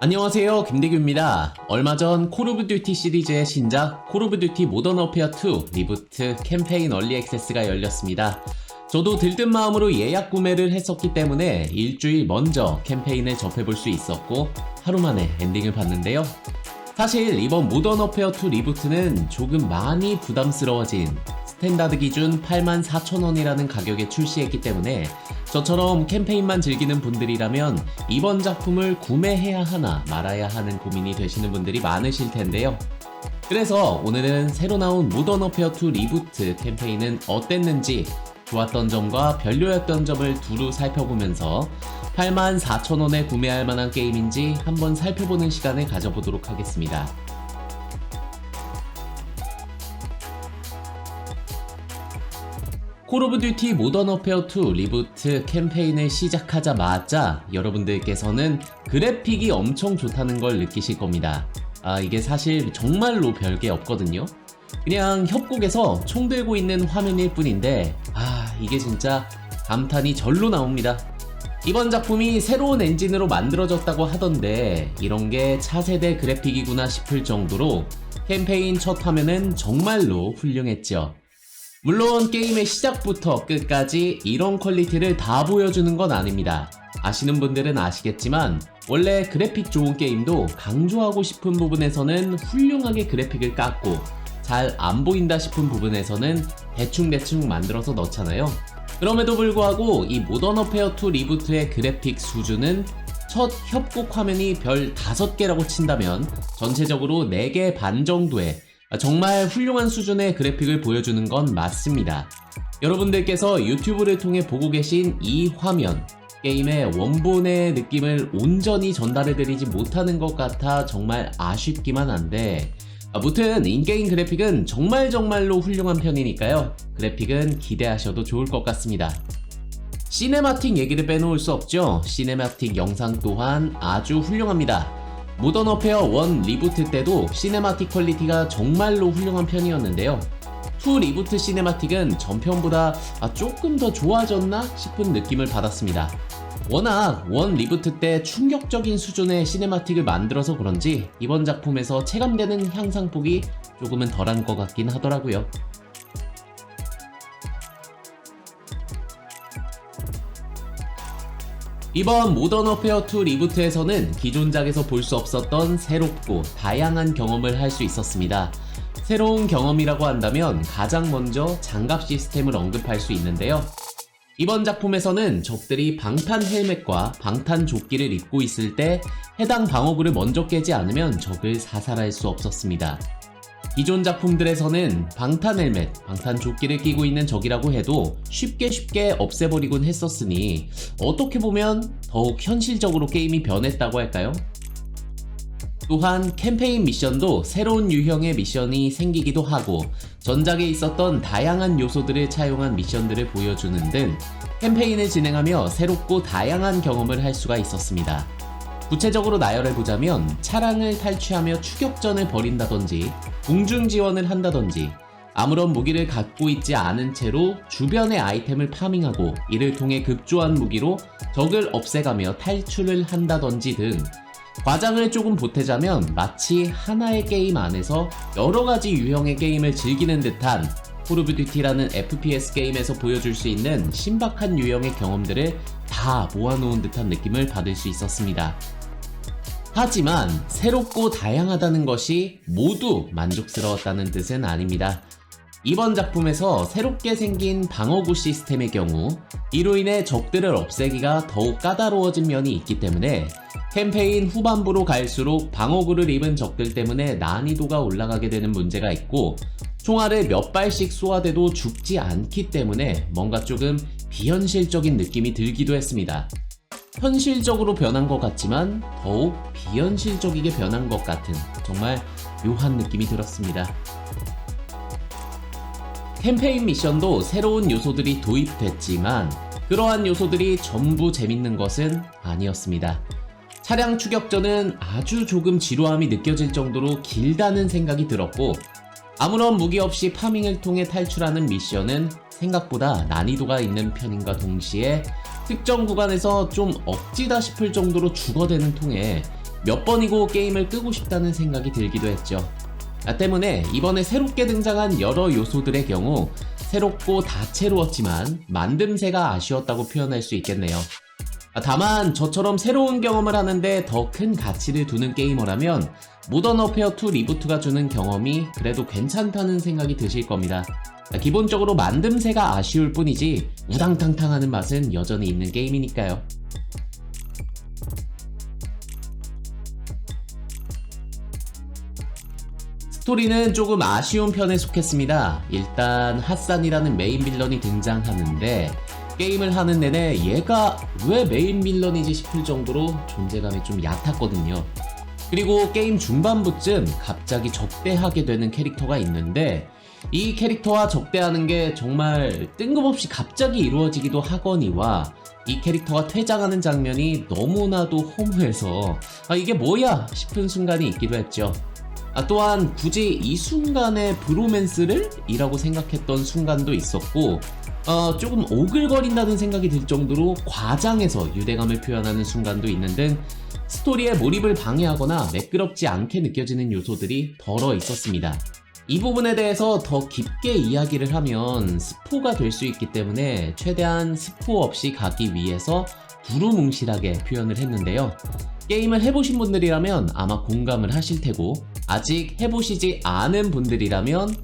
안녕하세요 김대규입니다. 얼마 전 콜 오브 듀티 시리즈의 신작 콜 오브 듀티 모던 어페어 2 리부트 캠페인 얼리 액세스가 열렸습니다. 저도 들뜬 마음으로 예약 구매를 했었기 때문에 일주일 먼저 캠페인을 접해볼 수 있었고 하루 만에 엔딩을 봤는데요. 사실 이번 모던 어페어 2 리부트는 조금 많이 부담스러워진 스탠다드 기준 84,000원이라는 가격에 출시했기 때문에 저처럼 캠페인만 즐기는 분들이라면 이번 작품을 구매해야 하나 말아야 하는 고민이 되시는 분들이 많으실 텐데요. 그래서 오늘은 새로 나온 모던 어페어 2 리부트 캠페인은 어땠는지 좋았던 점과 별로였던 점을 두루 살펴보면서 84,000원에 구매할 만한 게임인지 한번 살펴보는 시간을 가져보도록 하겠습니다. 콜 오브 듀티 모던 어페어 2 리부트 캠페인을 시작하자마자 여러분들께서는 그래픽이 엄청 좋다는 걸 느끼실 겁니다. 아, 이게 사실 정말로 별게 없거든요. 그냥 협곡에서 총 들고 있는 화면일 뿐인데, 아, 이게 진짜 감탄이 절로 나옵니다. 이번 작품이 새로운 엔진으로 만들어졌다고 하던데, 이런 게 차세대 그래픽이구나 싶을 정도로 캠페인 첫 화면은 정말로 훌륭했죠. 물론 게임의 시작부터 끝까지 이런 퀄리티를 다 보여주는 건 아닙니다. 아시는 분들은 아시겠지만 원래 그래픽 좋은 게임도 강조하고 싶은 부분에서는 훌륭하게 그래픽을 깎고 잘 안 보인다 싶은 부분에서는 대충대충 만들어서 넣잖아요. 그럼에도 불구하고 이 모던 어페어 2 리부트의 그래픽 수준은 첫 협곡 화면이 별 5개라고 친다면 전체적으로 4개 반 정도의 정말 훌륭한 수준의 그래픽을 보여주는 건 맞습니다. 여러분들께서 유튜브를 통해 보고 계신 이 화면, 게임의 원본의 느낌을 온전히 전달해드리지 못하는 것 같아 정말 아쉽기만 한데, 아무튼 인게임 그래픽은 정말 정말로 훌륭한 편이니까요. 그래픽은 기대하셔도 좋을 것 같습니다. 시네마틱 얘기를 빼놓을 수 없죠. 시네마틱 영상 또한 아주 훌륭합니다. 모던 어페어 1 리부트 때도 시네마틱 퀄리티가 정말로 훌륭한 편이었는데요. 2 리부트 시네마틱은 전편보다 아, 조금 더 좋아졌나 싶은 느낌을 받았습니다. 워낙 원 리부트 때 충격적인 수준의 시네마틱을 만들어서 그런지 이번 작품에서 체감되는 향상폭이 조금은 덜한 것 같긴 하더라고요. 이번 모던 어페어 2 리부트에서는 기존작에서 볼 수 없었던 새롭고 다양한 경험을 할 수 있었습니다. 새로운 경험이라고 한다면 가장 먼저 장갑 시스템을 언급할 수 있는데요. 이번 작품에서는 적들이 방탄 헬멧과 방탄 조끼를 입고 있을 때 해당 방어구를 먼저 깨지 않으면 적을 사살할 수 없었습니다. 기존 작품들에서는 방탄 헬멧, 방탄 조끼를 끼고 있는 적이라고 해도 쉽게 쉽게 없애버리곤 했었으니 어떻게 보면 더욱 현실적으로 게임이 변했다고 할까요? 또한 캠페인 미션도 새로운 유형의 미션이 생기기도 하고 전작에 있었던 다양한 요소들을 차용한 미션들을 보여주는 등 캠페인을 진행하며 새롭고 다양한 경험을 할 수가 있었습니다. 구체적으로 나열해보자면 차량을 탈취하며 추격전을 벌인다든지 공중 지원을 한다든지 아무런 무기를 갖고 있지 않은 채로 주변의 아이템을 파밍하고 이를 통해 급조한 무기로 적을 없애가며 탈출을 한다든지 등 과장을 조금 보태자면 마치 하나의 게임 안에서 여러 가지 유형의 게임을 즐기는 듯한 콜 오브 듀티라는 FPS 게임에서 보여줄 수 있는 신박한 유형의 경험들을 다 모아놓은 듯한 느낌을 받을 수 있었습니다. 하지만 새롭고 다양하다는 것이 모두 만족스러웠다는 뜻은 아닙니다. 이번 작품에서 새롭게 생긴 방어구 시스템의 경우 이로 인해 적들을 없애기가 더욱 까다로워진 면이 있기 때문에 캠페인 후반부로 갈수록 방어구를 입은 적들 때문에 난이도가 올라가게 되는 문제가 있고 총알을 몇 발씩 쏘아대도 죽지 않기 때문에 뭔가 조금 비현실적인 느낌이 들기도 했습니다. 현실적으로 변한 것 같지만 더욱 비현실적이게 변한 것 같은 정말 묘한 느낌이 들었습니다. 캠페인 미션도 새로운 요소들이 도입됐지만 그러한 요소들이 전부 재밌는 것은 아니었습니다. 차량 추격전은 아주 조금 지루함이 느껴질 정도로 길다는 생각이 들었고 아무런 무기 없이 파밍을 통해 탈출하는 미션은 생각보다 난이도가 있는 편인가 동시에 특정 구간에서 좀 억지다 싶을 정도로 죽어대는 통에 몇 번이고 게임을 끄고 싶다는 생각이 들기도 했죠. 아, 때문에 이번에 새롭게 등장한 여러 요소들의 경우 새롭고 다채로웠지만 만듦새가 아쉬웠다고 표현할 수 있겠네요. 아, 다만 저처럼 새로운 경험을 하는데 더 큰 가치를 두는 게이머라면 모던 어페어 2 리부트가 주는 경험이 그래도 괜찮다는 생각이 드실 겁니다. 아, 기본적으로 만듦새가 아쉬울 뿐이지 우당탕탕하는 맛은 여전히 있는 게임이니까요. 스토리는 조금 아쉬운 편에 속했습니다. 일단 핫산이라는 메인 빌런이 등장하는데 게임을 하는 내내 얘가 왜 메인 빌런이지 싶을 정도로 존재감이 좀 얕았거든요. 그리고 게임 중반부쯤 갑자기 적대하게 되는 캐릭터가 있는데 이 캐릭터와 적대하는 게 정말 뜬금없이 갑자기 이루어지기도 하거니와 이 캐릭터가 퇴장하는 장면이 너무나도 허무해서 아 이게 뭐야 싶은 순간이 있기도 했죠. 아, 또한 굳이 이 순간에 브로맨스를? 이라고 생각했던 순간도 있었고 어, 조금 오글거린다는 생각이 들 정도로 과장해서 유대감을 표현하는 순간도 있는 등 스토리의 몰입을 방해하거나 매끄럽지 않게 느껴지는 요소들이 덜어 있었습니다. 이 부분에 대해서 더 깊게 이야기를 하면 스포가 될 수 있기 때문에 최대한 스포 없이 가기 위해서 두루뭉실하게 표현을 했는데요. 게임을 해보신 분들이라면 아마 공감을 하실 테고 아직 해보시지 않은 분들이라면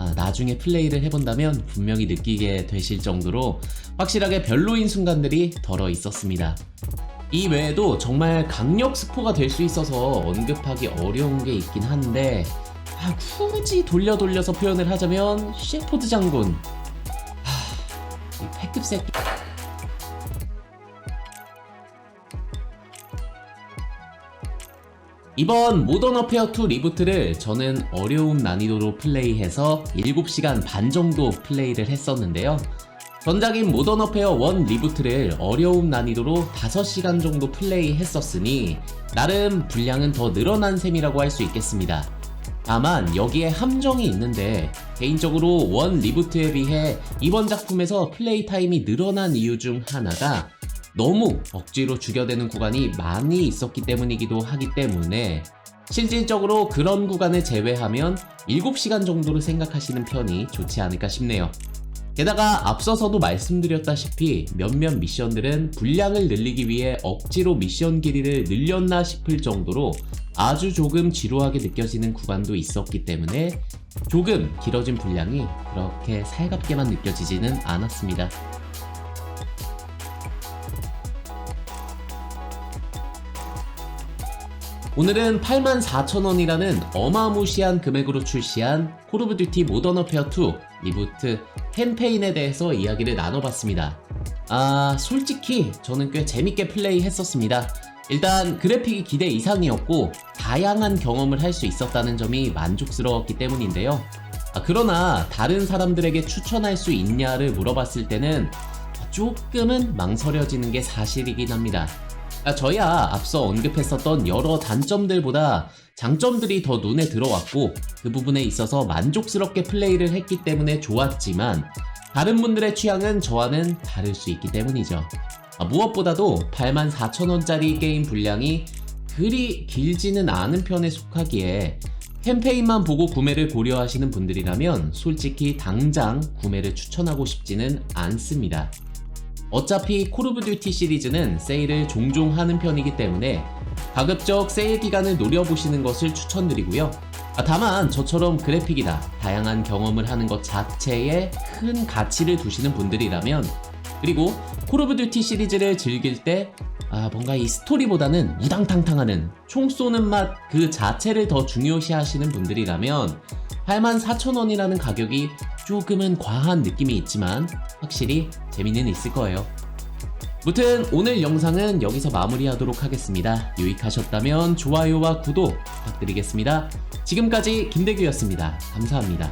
아, 나중에 플레이를 해본다면 분명히 느끼게 되실 정도로 확실하게 별로인 순간들이 덜어 있었습니다. 이 외에도 정말 강력 스포가 될 수 있어서 언급하기 어려운 게 있긴 한데 아, 굳이 돌려 돌려서 표현을 하자면 셰포드 장군 하, 이 패급 새끼 이번 모던 어페어 2 리부트를 저는 어려움 난이도로 플레이해서 7시간 반 정도 플레이를 했었는데요. 전작인 모던 어페어 1 리부트를 어려움 난이도로 5시간 정도 플레이 했었으니 나름 분량은 더 늘어난 셈이라고 할 수 있겠습니다. 다만 여기에 함정이 있는데 개인적으로 1 리부트에 비해 이번 작품에서 플레이 타임이 늘어난 이유 중 하나가 너무 억지로 죽여대는 구간이 많이 있었기 때문이기도 하기 때문에 실질적으로 그런 구간을 제외하면 7시간 정도로 생각하시는 편이 좋지 않을까 싶네요. 게다가 앞서서도 말씀드렸다시피 몇몇 미션들은 분량을 늘리기 위해 억지로 미션 길이를 늘렸나 싶을 정도로 아주 조금 지루하게 느껴지는 구간도 있었기 때문에 조금 길어진 분량이 그렇게 살갑게만 느껴지지는 않았습니다. 오늘은 84,000원이라는 어마무시한 금액으로 출시한 콜 오브 듀티 모던 어페어 2 리부트 캠페인에 대해서 이야기를 나눠봤습니다. 아, 솔직히 저는 꽤 재밌게 플레이 했었습니다. 일단 그래픽이 기대 이상이었고 다양한 경험을 할 수 있었다는 점이 만족스러웠기 때문인데요. 아, 그러나 다른 사람들에게 추천할 수 있냐를 물어봤을 때는 조금은 망설여지는 게 사실이긴 합니다. 아, 저야 앞서 언급했었던 여러 단점들보다 장점들이 더 눈에 들어왔고 그 부분에 있어서 만족스럽게 플레이를 했기 때문에 좋았지만 다른 분들의 취향은 저와는 다를 수 있기 때문이죠. 아, 무엇보다도 84,000원짜리 게임 분량이 그리 길지는 않은 편에 속하기에 캠페인만 보고 구매를 고려하시는 분들이라면 솔직히 당장 구매를 추천하고 싶지는 않습니다. 어차피 콜 오브 듀티 시리즈는 세일을 종종 하는 편이기 때문에 가급적 세일 기간을 노려보시는 것을 추천드리고요. 아, 다만 저처럼 그래픽이나 다양한 경험을 하는 것 자체에 큰 가치를 두시는 분들이라면 그리고 콜 오브 듀티 시리즈를 즐길 때 아, 뭔가 이 스토리보다는 우당탕탕하는 총 쏘는 맛 그 자체를 더 중요시 하시는 분들이라면 84,000원이라는 가격이 조금은 과한 느낌이 있지만 확실히 재미는 있을 거예요. 무튼 오늘 영상은 여기서 마무리하도록 하겠습니다. 유익하셨다면 좋아요와 구독 부탁드리겠습니다. 지금까지 김대규였습니다. 감사합니다.